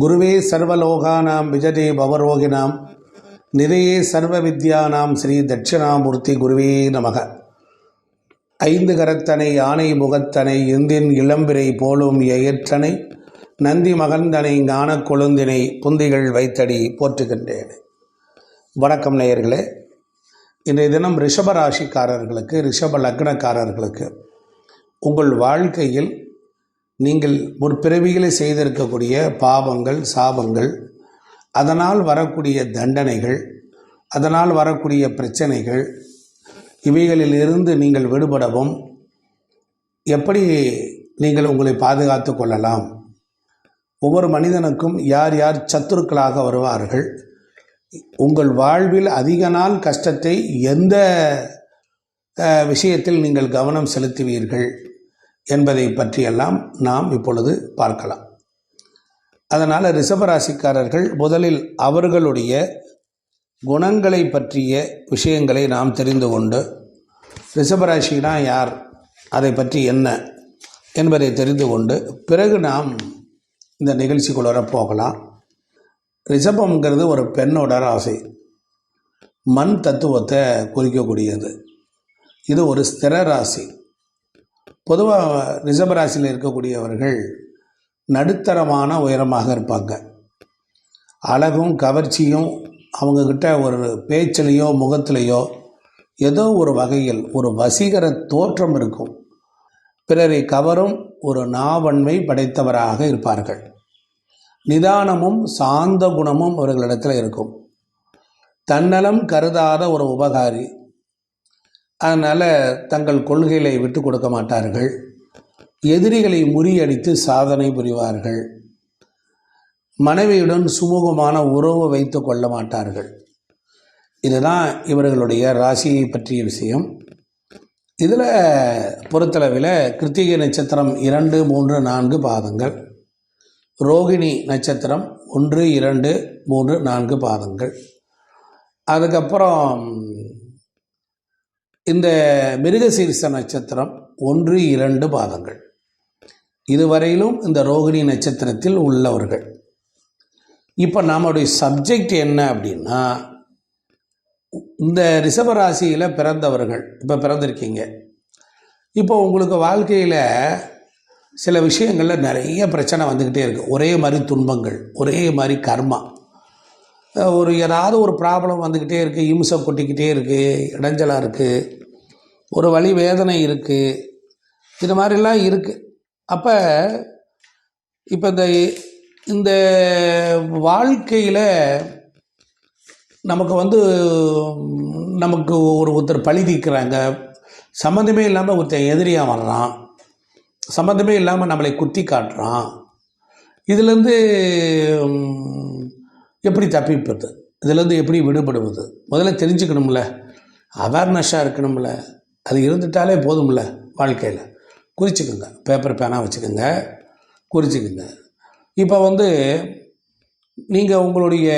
குருவே சர்வலோகானாம் விஜதே பவரோகிணாம் நிதையே சர்வ வித்யானாம் ஸ்ரீ தட்சிணாமூர்த்தி குருவே நமக. ஐந்து கரத்தனை யானை முகத்தனை இந்தின் இளம்பிரை போலும் எயற்றனை நந்தி மகந்தனை ஞானக் கொழுந்தினை புந்திகள் வைத்தடி போற்றுகின்றேன். வணக்கம் நேயர்களே. இன்றைய தினம் ரிஷபராசிக்காரர்களுக்கு ரிஷப லக்னக்காரர்களுக்கு உங்கள் வாழ்க்கையில் நீங்கள் ஒரு பிறவிகளை செய்திருக்கக்கூடிய பாவங்கள் சாபங்கள் அதனால் வரக்கூடிய தண்டனைகள் அதனால் வரக்கூடிய பிரச்சனைகள் இவைகளிலிருந்து நீங்கள் விடுபடவும் எப்படி நீங்கள் உங்களை பாதுகாத்து கொள்ளலாம்? ஒவ்வொரு மனிதனுக்கும் யார் யார் சத்துருக்களாக வருவார்கள்? உங்கள் வாழ்வில் அதிக நாள் கஷ்டத்தை எந்த விஷயத்தில் நீங்கள் கவனம் செலுத்துவீர்கள்? என்பதை பற்றியெல்லாம் நாம் இப்பொழுது பார்க்கலாம். அதனால் ரிஷபராசிக்காரர்கள் முதலில் அவர்களுடைய குணங்களை பற்றிய விஷயங்களை நாம் தெரிந்து கொண்டு ரிஷபராசினா யார் அதை பற்றி என்ன என்பதை தெரிந்து கொண்டு பிறகு நாம் இந்த நிகழ்ச்சிக்குள்ளார போகலாம் ரிஷபம்ங்கிறது ஒரு பெண்ணோட ராசி. மண் தத்துவத்தை குறிக்கக்கூடியது. இது ஒரு ஸ்திர ராசி. பொதுவாக ரிஷபராசியில் இருக்கக்கூடியவர்கள் நடுத்தரமான உயரமாக இருப்பாங்க. அழகும் கவர்ச்சியும் அவங்கக்கிட்ட ஒரு பேச்சிலையோ முகத்திலேயோ ஏதோ ஒரு வகையில் ஒரு வசீகர தோற்றம் இருக்கும். பிறரை கவரும் ஒரு நாவன்மை படைத்தவராக இருப்பார்கள். நிதானமும் சாந்த குணமும் அவர்களிடத்தில் இருக்கும். தன்னலம் கருதாத ஒரு உபகாரி அதனால் தங்கள் கொள்கைகளை விட்டு கொடுக்க மாட்டார்கள். எதிரிகளை முறியடித்து சாதனை புரிவார்கள். மனைவியுடன் சுமூகமான உறவு வைத்து கொள்ள மாட்டார்கள். இதுதான் இவர்களுடைய ராசியை பற்றிய விஷயம். இதில் பொறுத்தளவில் கிருத்திகை நட்சத்திரம் இரண்டு மூன்று நான்கு பாதங்கள். ரோகிணி நட்சத்திரம் ஒன்று இரண்டு மூன்று நான்கு பாதங்கள். அதுக்கப்புறம் இந்த மிருகசீரிச நட்சத்திரம் ஒன்று இரண்டு பாதங்கள். இதுவரையிலும் இந்த ரோகிணி நட்சத்திரத்தில் உள்ளவர்கள். இப்போ நம்முடைய சப்ஜெக்ட் என்ன அப்படின்னா இந்த ரிஷபராசியில் பிறந்தவர்கள். இப்போ பிறந்திருக்கீங்க. இப்போ உங்களுக்கு வாழ்க்கையில் சில விஷயங்களில் நிறைய பிரச்சனை வந்துக்கிட்டே இருக்குது ஒரே மாதிரி துன்பங்கள் ஒரே மாதிரி கர்மா. ஒரு ஏதாவது ஒரு ப்ராப்ளம் வந்துக்கிட்டே இருக்குது இம்சை கொட்டிக்கிட்டே இருக்குது இடைஞ்சலாக இருக்குது ஒரு வழி வேதனை இருக்குது இது மாதிரிலாம் இருக்குது அப்போ இப்போ இந்த இந்த வாழ்க்கையில் நமக்கு வந்து நமக்கு ஒரு ஒருத்தர் பழி தீர்க்குறாங்க. சம்மந்தமே இல்லாமல் ஒருத்தன் எதிரியாக வர்றான். சம்மந்தமே இல்லாமல் நம்மளை குத்தி காட்டுறான். இதுலேருந்து எப்படி தப்பிப்பது? இதுலேருந்து எப்படி விடுபடுவது? முதல்ல தெரிஞ்சுக்கணும்ல. அவேர்னஸாக இருக்கணும்ல. அது இருந்துட்டாலே போதும்ல வாழ்க்கையில். குறிச்சிக்கோங்க. பேப்பர் பேனாக வச்சுக்கோங்க. குறிச்சிக்கோங்க. இப்போ வந்து நீங்கள் உங்களுடைய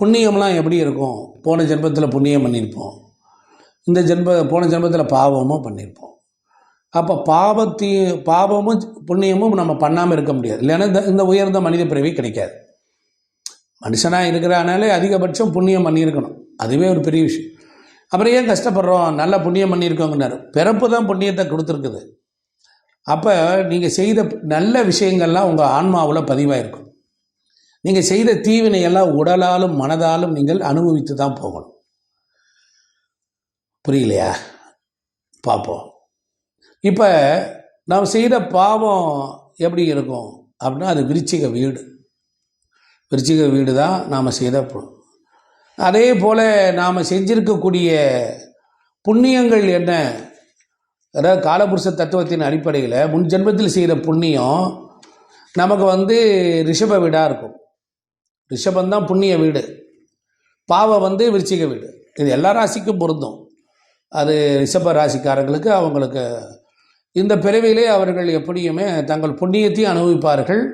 புண்ணியம்லாம் எப்படி இருக்கும்? போன ஜென்மத்தில் புண்ணியம் பண்ணியிருப்போம். இந்த ஜென்ம போன ஜென்மத்தில் பாவமும் பண்ணியிருப்போம். அப்போ பாவத்தையும் பாவமும் புண்ணியமும் நம்ம பண்ணாமல் இருக்க முடியாது. இல்லைன்னா இந்த இந்த உயர்ந்த மனித பிறவி கிடைக்காது. மனுஷனாக இருக்கிறனாலே அதிகபட்சம் புண்ணியம் பண்ணியிருக்கணும். அதுவே ஒரு பெரிய விஷயம். அப்புறம் ஏன் கஷ்டப்படுறோம்? நல்ல புண்ணியம் பண்ணியிருக்கோங்கன்னாரு பிறப்பு தான் புண்ணியத்தை கொடுத்துருக்குது. அப்போ நீங்கள் செய்த நல்ல விஷயங்கள்லாம் உங்கள் ஆன்மாவில் பதிவாயிருக்கும். நீங்கள் செய்த தீவினையெல்லாம் உடலாலும் மனதாலும் நீங்கள் அனுபவித்து தான் போகணும். புரியலையா? பார்ப்போம். இப்போ நாம் செய்த பாவம் எப்படி இருக்கும்? அப்படின்னா அது விருச்சிக வீடு. விருச்சிக வீடு தான் நாம் செய்த போகணும் அதே போல் நாம் செஞ்சிருக்கக்கூடிய புண்ணியங்கள் என்ன? அதாவது காலபுருஷ தத்துவத்தின் அடிப்படையில் முன் ஜென்மத்தில் செய்கிற புண்ணியம் நமக்கு வந்து ரிஷப வீடாக இருக்கும். ரிஷபந்தான் புண்ணிய வீடு. பாவம் வந்து விருச்சிக வீடு. இது எல்லா ராசிக்கும் பொருந்தும். அது ரிஷப ராசிக்காரங்களுக்கு அவங்களுக்கு. இந்த பிறவியிலே அவர்கள் எப்படியுமே தங்கள் புண்ணியத்தையும் அனுபவிப்பார்கள்.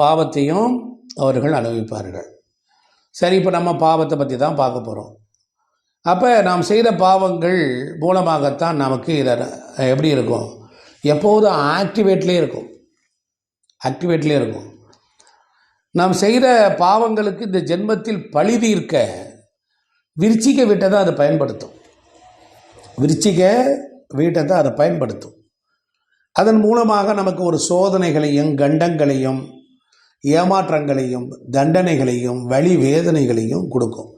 பாவத்தையும் அவர்கள் அனுபவிப்பார்கள். சரி இப்போ நம்ம பாவத்தை பற்றி தான் பார்க்க போகிறோம் அப்போ நாம் செய்த பாவங்கள் மூலமாகத்தான் நமக்கு இதை எப்படி இருக்கும்? எப்போதும் ஆக்டிவேட்லேயே இருக்கும். ஆக்டிவேட்லேயே இருக்கும். நாம் செய்கிற பாவங்களுக்கு இந்த ஜென்மத்தில் பழி தீர்க்க விருச்சிக வீட்டை தான் அதை பயன்படுத்தும். விருச்சிக வீட்டை தான் அதை பயன்படுத்தும். அதன் மூலமாக நமக்கு ஒரு சோதனைகளையும் கண்டங்களையும் ஏமாற்றங்களையும் தண்டனைகளையும் வழி வேதனைகளையும் கொடுக்கும்.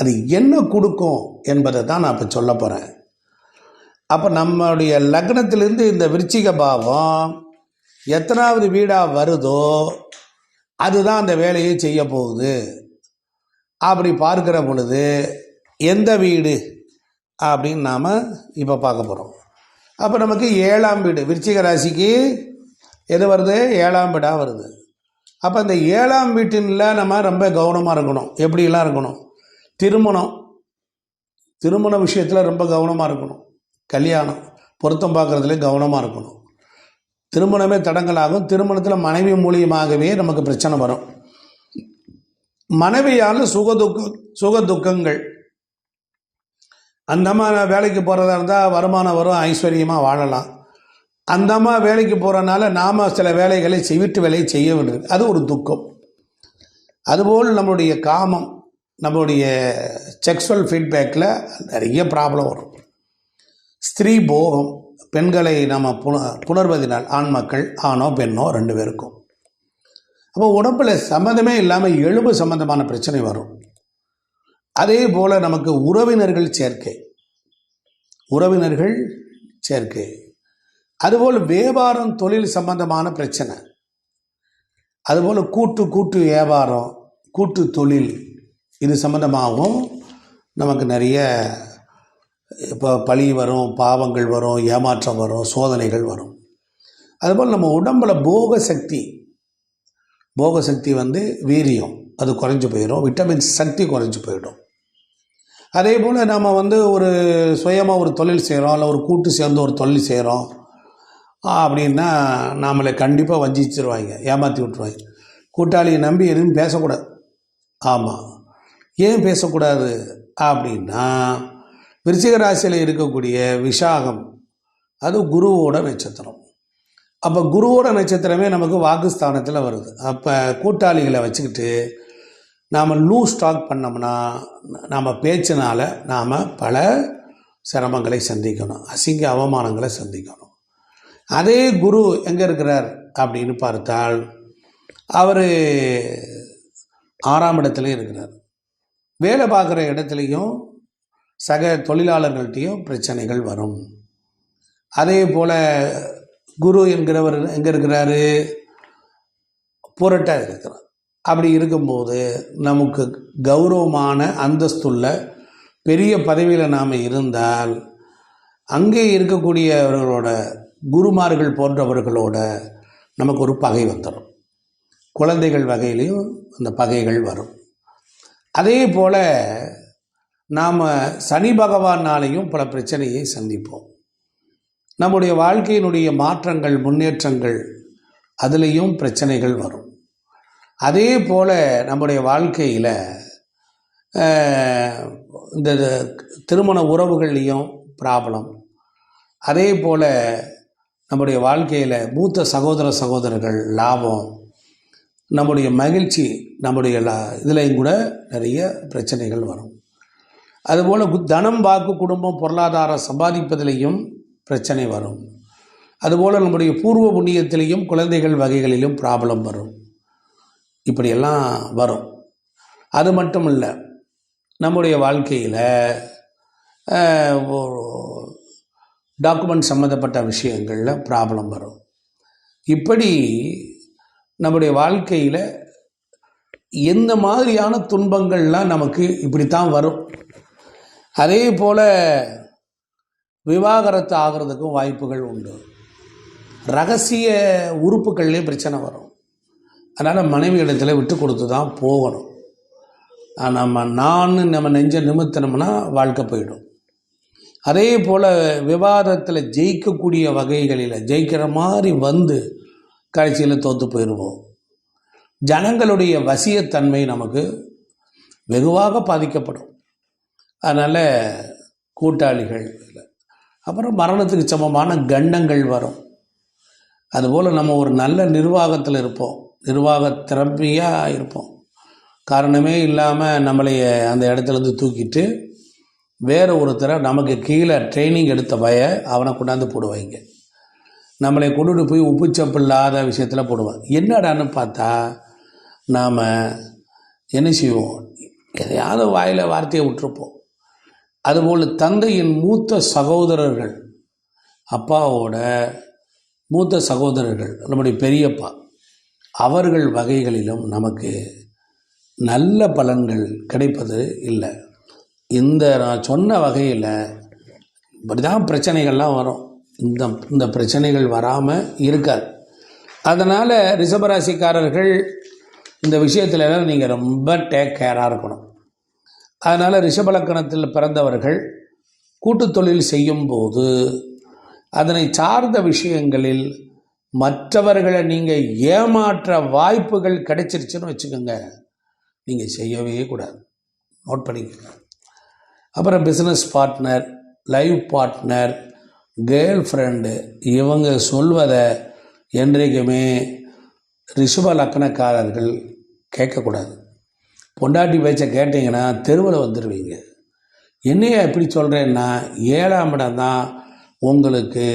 அது என்ன கொடுக்கும் என்பதை தான் நான் இப்போ சொல்ல போகிறேன் அப்போ நம்மளுடைய லக்னத்திலிருந்து இந்த விருச்சிக பாவம் எத்தனாவது வீடாக வருதோ அதுதான் அந்த வேலையை செய்ய போகுது. அப்படி பார்க்கிற பொழுது எந்த வீடு அப்படின்னு நாம் இப்போ பார்க்க போகிறோம் அப்போ நமக்கு ஏழாம் வீடு விருச்சிக ராசிக்கு எது வருது? ஏழாம் வீடாக வருது. அப்போ இந்த ஏழாம் வீட்டில் நம்ம ரொம்ப கவனமாக இருக்கணும். எப்படிலாம் இருக்கணும்? திருமணம். திருமண விஷயத்தில் ரொம்ப கவனமாக இருக்கணும். கல்யாணம். பொருத்தம் பார்க்குறதுல கவனமாக இருக்கணும். திருமணமே தடங்கலாகும் திருமணத்தில் மனைவி மூலியமாகவே நமக்கு பிரச்சனை வரும். மனைவியால் சுகதுக்க சுகதுக்கங்கள் அந்த மாதிரி வேலைக்கு போகிறதா இருந்தால் வருமானம் வரும் ஐஸ்வர்யமாக வாழலாம். அந்த அம்மா வேலைக்கு போகிறனால நாம் சில வேலைகளை செய் வீட்டு வேலையை செய்ய வேண்டியது. அது ஒரு துக்கம். அதுபோல் நம்மளுடைய காமம் நம்மளுடைய செக்ஸுவல் ஃபீட்பேக்கில் நிறைய ப்ராப்ளம் வரும். ஸ்திரீ போகம் பெண்களை நம்ம புன புணர்வதினால் ஆண் மக்கள் ஆணோ பெண்ணோ ரெண்டு பேருக்கும். அப்போ உடம்பில் சம்மந்தமே இல்லாமல் எலும்பு சம்பந்தமான பிரச்சனை வரும். அதே போல் நமக்கு உறவினர்கள் சேர்க்கை. உறவினர்கள் சேர்க்கை. அதுபோல் வியாபாரம் தொழில் சம்பந்தமான பிரச்சனை. அதுபோல் கூட்டு கூட்டு வியாபாரம் கூட்டு தொழில் இது சம்பந்தமாகவும் நமக்கு நிறைய இப்போ பழி வரும் பாவங்கள் வரும் ஏமாற்றம் வரும் சோதனைகள் வரும். அதுபோல் நம்ம உடம்பில் போக சக்தி. போக சக்தி வந்து வீரியம். அது குறைஞ்சி போயிடும். விட்டமின் சக்தி குறைஞ்சு போயிடும். அதே போல் நம்ம வந்து ஒரு சுயமாக ஒரு தொழில் செய்கிறோம் இல்லை ஒரு கூட்டு சேர்ந்து ஒரு தொழில் செய்கிறோம் அப்படின்னா நம்மளை கண்டிப்பாக வஞ்சிச்சிருவாங்க ஏமாற்றி விட்ருவாங்க கூட்டாளியை நம்பி எதுவும் பேசக்கூடாது. ஆமாம் ஏன் பேசக்கூடாது? அப்படின்னா விருச்சிக ராசியில் இருக்கக்கூடிய விஷாகம் அது குருவோட நட்சத்திரம். அப்போ குருவோட நட்சத்திரமே நமக்கு வாக்குஸ்தானத்தில் வருது. அப்போ கூட்டாளிகளை வச்சுக்கிட்டு நாம் லூ ஸ்டாக் பண்ணோம்னா நம்ம பேச்சினால் நாம் பல சிரமங்களை சந்திக்கணும். அசிங்க அவமானங்களை சந்திக்கணும். அதே குரு எங்கே இருக்கிறார் அப்படின்னு பார்த்தால் அவர் ஆறாம் இடத்துலையும் இருக்கிறார். வேலை பார்க்குற இடத்துலையும் சக தொழிலாளர்கள்ட்டையும் பிரச்சனைகள் வரும். அதே போல் குரு என்கிறவர் எங்கே இருக்கிறாரு? புரட்டாக இருக்கிறார். அப்படி இருக்கும்போது நமக்கு கௌரவமான அந்தஸ்துள்ள பெரிய பதவியில் நாம் இருந்தால் அங்கே இருக்கக்கூடியவர்களோட குருமார்கள் போன்றவர்களோட நமக்கு ஒரு பகை வந்துடும். குழந்தைகள் வகையிலையும் அந்த பகைகள் வரும். அதே போல் நாம் சனி பகவானாலையும் பல பிரச்சனையை சந்திப்போம். நம்முடைய வாழ்க்கையினுடைய மாற்றங்கள் முன்னேற்றங்கள் அதுலேயும் பிரச்சனைகள் வரும். அதே போல் நம்முடைய வாழ்க்கையில் இந்த திருமண உறவுகள்லேயும் ப்ராப்ளம் அதே போல் நம்முடைய வாழ்க்கையில் மூத்த சகோதர சகோதரர்கள் லாபம் நம்முடைய மகிழ்ச்சி நம்முடைய இதுலேயும் கூட நிறைய பிரச்சனைகள் வரும். அதுபோல் தனம் வாக்கு குடும்பம் பொருளாதாரம் சம்பாதிப்பதிலையும் பிரச்சனை வரும். அதுபோல் நம்முடைய பூர்வ புண்ணியத்திலையும் குழந்தைகள் வகைகளிலும் ப்ராப்ளம் வரும். இப்படியெல்லாம் வரும். அது மட்டும் இல்லை நம்முடைய வாழ்க்கையில் டாக்குமெண்ட் சம்மந்தப்பட்ட விஷயங்களில் ப்ராப்ளம் வரும். இப்படி நம்முடைய வாழ்க்கையில் எந்த மாதிரியான துன்பங்கள்லாம் நமக்கு இப்படித்தான் வரும். அதே போல் விவாகரத்து ஆகிறதுக்கும் வாய்ப்புகள் உண்டு. ரகசிய உறுப்புகள்லேயும் பிரச்சனை வரும். அதனால் மனைவி இடத்துல விட்டு கொடுத்து தான் போகணும் நம்ம நான் நம்ம நெஞ்ச நிமித்தினோம்னா வாழ்க்கை போயிடும். அதே போல் விவாதத்தில் ஜெயிக்கக்கூடிய வகைகளில் ஜெயிக்கிற மாதிரி வந்து கடைசியில் தோற்று போயிடுவோம் ஜனங்களுடைய வசியத்தன்மை நமக்கு வெகுவாக பாதிக்கப்படும். அதனால் கூட்டாளிகள் அப்புறம் மரணத்துக்கு சமமான கண்டங்கள் வரும். அதுபோல் நம்ம ஒரு நல்ல நிர்வாகத்தில் இருப்போம். நிர்வாக திறமையாக இருப்போம். காரணமே இல்லாமல் நம்மளைய அந்த இடத்துலேருந்து தூக்கிட்டு வேறு ஒருத்தரை நமக்கு கீழே ட்ரைனிங் எடுத்த பய அவனை கொண்டாந்து போடுவாங்க. நம்மளை கொண்டுட்டு போய் உப்புச்சப்பு இல்லாத விஷயத்தில் போடுவான் என்னடான்னு பார்த்தா நாம் என்ன செய்வோம்? எதையாவது வாயில் வார்த்தையை விட்டுருப்போம். அதுபோல் தந்தையின் மூத்த சகோதரர்கள் அப்பாவோட மூத்த சகோதரர்கள் நம்முடைய பெரியப்பா அவர்கள் வகைகளிலும் நமக்கு நல்ல பலன்கள் கிடைப்பது இல்லை. இந்த நான் சொன்ன வகையில் இப்படி தான் பிரச்சனைகள்லாம் வரும். இந்த இந்த பிரச்சனைகள் வராமல் இருக்காது. அதனால் ரிஷபராசிக்காரர்கள் இந்த விஷயத்துலலாம் நீங்கள் ரொம்ப டேக் கேராக இருக்கணும். அதனால் ரிஷபலக்கணத்தில் பிறந்தவர்கள் கூட்டுத்தொழில் செய்யும்போது அதனை சார்ந்த விஷயங்களில் மற்றவர்களை நீங்கள் ஏமாற்ற வாய்ப்புகள் கிடைச்சிருச்சுன்னு வச்சுக்கோங்க. நீங்கள் செய்யவே கூடாது. நோட் பண்ணிக்கோங்க. அப்புறம் business partner life partner girl friend இவங்க சொல்வதை என்றைக்குமே ரிஷப லக்கணக்காரர்கள் கேட்கக்கூடாது. பொண்டாட்டி பேச்சை கேட்டிங்கன்னா தெருவில் வந்துடுவீங்க என்னையா எப்படி சொல்கிறேன்னா ஏழாம் இடம் தான் உங்களுக்கு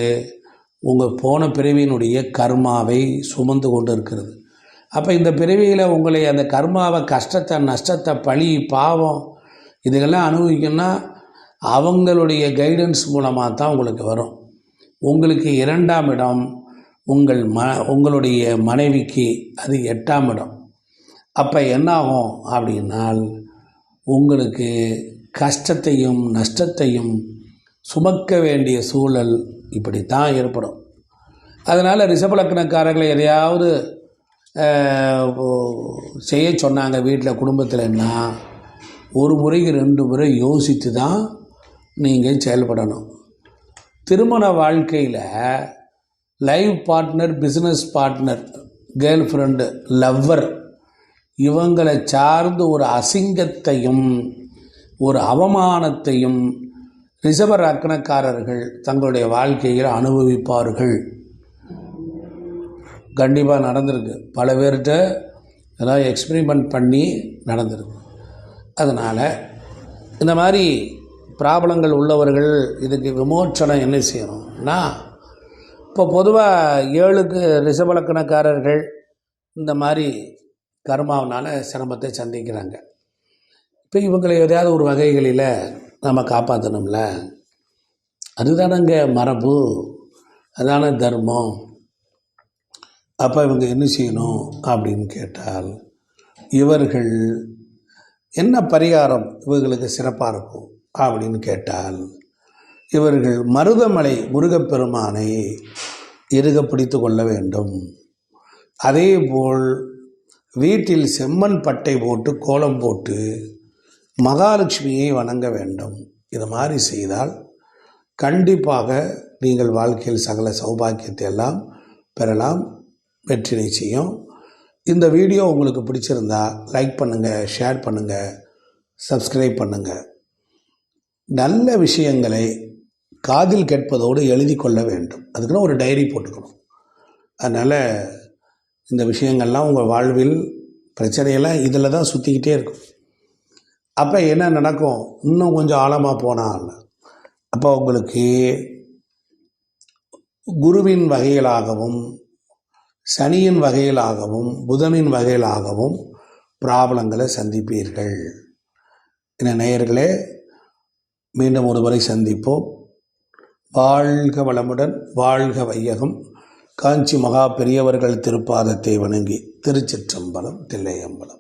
உங்கள் போன பிறவியினுடைய கர்மாவை சுமந்து கொண்டு இருக்கிறது அப்போ இந்த பிறவியில் உங்களை அந்த கர்மாவை கஷ்டத்தை நஷ்டத்தை பழி பாவம் இதுகெல்லாம் அனுபவிக்கணும்னா அவங்களுடைய கைடன்ஸ் மூலமாக தான் உங்களுக்கு வரும். உங்களுக்கு இரண்டாம் இடம் உங்கள் ம உங்களுடைய மனைவிக்கு அது எட்டாம் இடம். அப்போ என்னாகும் அப்படின்னால் உங்களுக்கு கஷ்டத்தையும் நஷ்டத்தையும் சுமக்க வேண்டிய சூழல் இப்படி தான் ஏற்படும். அதனால் ரிஷபலக்கணக்காரர்களை எதையாவது செய்ய சொன்னாங்க வீட்டில் குடும்பத்தில்னா ஒரு முறைக்கு ரெண்டு முறை யோசித்து தான் நீங்கள் செயல்படணும். திருமண வாழ்க்கையில் life partner business partner girl friend lover இவங்களை சார்ந்து ஒரு அசிங்கத்தையும் ஒரு அவமானத்தையும் ரிஷப ரக்னக்காரர்கள் தங்களுடைய வாழ்க்கையில் அனுபவிப்பார்கள். கண்டிப்பாக நடந்திருக்கு. பல பேர்கிட்ட இதெல்லாம் எக்ஸ்பிரிமெண்ட் பண்ணி நடந்திருக்கு. அதனால் இந்த மாதிரி ப்ராப்ளங்கள் உள்ளவர்கள் இதுக்கு விமோச்சனம் என்ன செய்யணும்னா இப்போ பொதுவாக ஏழுக்கு ரிஷபலக்கணக்காரர்கள் இந்த மாதிரி கர்மாவனால் சிரமத்தை சந்திக்கிறாங்க. இப்போ இவங்களை எதையாவது ஒரு வகைகளில் நம்ம காப்பாற்றணும்ல அதுதானங்க மரபு. அதான தர்மம். அப்போ இவங்க என்ன செய்யணும் அப்படின்னு கேட்டால் இவர்கள் என்ன பரிகாரம் இவர்களுக்கு சிறப்பாக இருக்கும் அப்படின்னு கேட்டால் இவர்கள் மருதமலை முருகப்பெருமானை இறுக பிடித்து கொள்ள வேண்டும். அதேபோல் வீட்டில் செம்மண் பட்டை போட்டு கோலம் போட்டு மகாலட்சுமியை வணங்க வேண்டும். இது மாதிரி செய்தால் கண்டிப்பாக நீங்கள் வாழ்க்கையில் சகல சௌபாக்கியத்தை எல்லாம் பெறலாம் வெற்றி நிச்சயம் இந்த வீடியோ உங்களுக்கு பிடிச்சிருந்தா லைக் பண்ணுங்கள் ஷேர் பண்ணுங்கள் சப்ஸ்கிரைப் பண்ணுங்கள் நல்ல விஷயங்களை காதில் கேட்பதோடு எழுதி கொள்ள வேண்டும். அதுக்குன்னு ஒரு டைரி போட்டுக்கணும். அதனால் இந்த விஷயங்கள்லாம் உங்கள் வாழ்வில் பிரச்சனையெல்லாம் இதில் தான் சுற்றிக்கிட்டே இருக்கும். அப்போ என்ன நடக்கும்? இன்னும் கொஞ்சம் ஆழமாக போனால் அப்போ உங்களுக்கு குருவின் வகைகளாகவும் சனியின் வகையிலாகவும் புதனின் வகையிலாகவும் ப்ராப்ளங்களை சந்திப்பீர்கள். என நேயர்களே மீண்டும் ஒருமுறை சந்திப்போம். வாழ்க வளமுடன் வாழ்க வையகம். காஞ்சி மகா பெரியவர்கள் திருப்பாதத்தை வணங்கி திருச்சிற்றம்பலம் தில்லையம்பலம்.